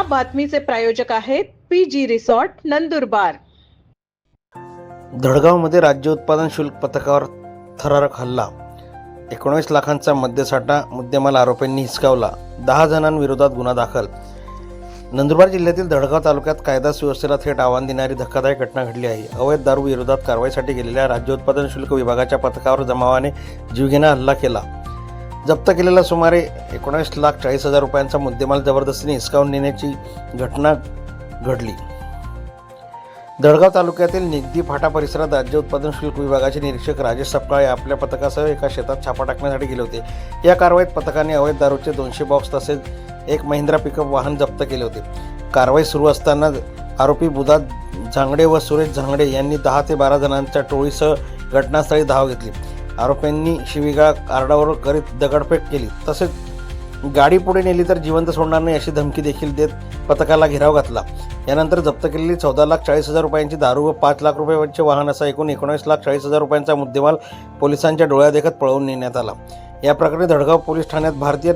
या बातमीचे प्रायोजक आहेत पी जी रिसॉर्ट नंदुरबार. धडगावमध्ये राज्य उत्पादन शुल्क पथकावर थरारक हल्ला. एकोणीस लाखांचा मद्यसाठा मुद्देमाल आरोपींनी हिसकावला. दहा जणांविरोधात गुन्हा दाखल. नंदुरबार जिल्ह्यातील धडगाव तालुक्यात कायदा सुव्यवस्थेला थेट आव्हान देणारी धक्कादायक घटना घडली आहे. अवैध दारू विरोधात कारवाईसाठी गेलेल्या राज्य उत्पादन शुल्क विभागाच्या पथकावर जमावाने जीवघेणा हल्ला केला. जप्त केलेला सुमारे एकोणीस लाख चाळीस हजार रुपयांचा मुद्देमाल जबरदस्तीने हिसकावून नेण्याची घटना घडली. दडगाव तालुक्यातील निगदी फाटा परिसरात राज्य उत्पादन शुल्क विभागाचे निरीक्षक राजेश सपकाळे आपल्या पथकासह एका शेतात छापा टाकण्यासाठी गेले होते. या कारवाईत पथकाने अवैध दारूचे दोनशे बॉक्स तसेच एक महिंद्रा पिकअप वाहन जप्त केले होते. कारवाई सुरू असताना आरोपी बुधा झांगडे व सुरेश झांगडे यांनी दहा ते बारा जणांच्या टोळीसह घटनास्थळी धाव घेतली. आरोपींनी शिवीगाळ आरडाओरड करीत दगडफेक केली. तसेच गाडी पुढे नेली तर जिवंत सोडणार नाही अशी धमकी देखील देत पथकाला घेराव घातला. यानंतर जप्त केलेली चौदा लाख चाळीस हजार रुपयांची दारू व पाच लाख रुपयांचे वाहन असा एकूण एकोणीस लाख चाळीस हजार रुपयांचा मुद्देमाल पोलिसांच्या डोळ्यादेखत पळवून नेण्यात आला. या प्रकरणी धडगाव पोलीस ठाण्यात भारतीय